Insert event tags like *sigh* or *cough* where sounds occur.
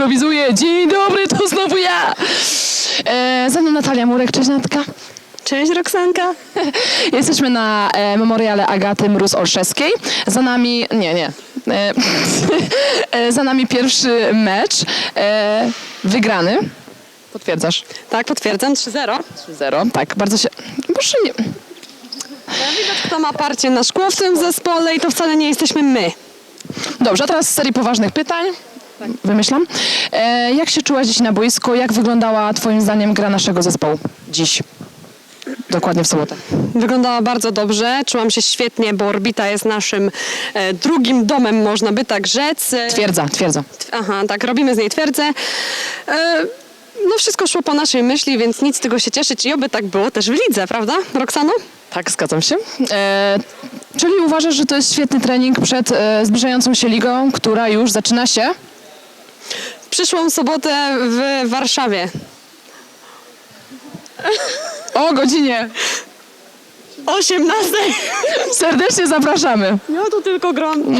improwizuję. Dzień dobry, to znowu ja. E, ze mną Natalia Murek, cześć Natka. Cześć Roxanka. *laughs* Jesteśmy na e, memoriale Agaty Mróz-Olszewskiej. Za nami, nie, nie. E, *laughs* e, za nami pierwszy mecz. E, wygrany. Potwierdzasz? Tak, potwierdzam, 3-0. 3-0. Tak, bardzo się... Proszę nie... Widać, kto ma parcie na szkło w tym zespole i to wcale nie jesteśmy my. Dobrze, a teraz z serii poważnych pytań. Wymyślam. E, jak się czułaś dziś na boisku? Jak wyglądała Twoim zdaniem gra naszego zespołu dziś? Dokładnie w sobotę. Wyglądała bardzo dobrze, czułam się świetnie, bo Orbita jest naszym e, drugim domem, można by tak rzec. E, Twierdza, twierdza. Aha, tak, robimy z niej twierdzę. E, no wszystko szło po naszej myśli, więc nic z tego się cieszyć i oby tak było też w lidze, prawda, Roxano? Tak, zgadzam się. E, czyli uważasz, że to jest świetny trening przed e, zbliżającą się ligą, która już zaczyna się? Przyszłą sobotę w Warszawie. O godzinie. 18. Serdecznie zapraszamy. No to tylko grom.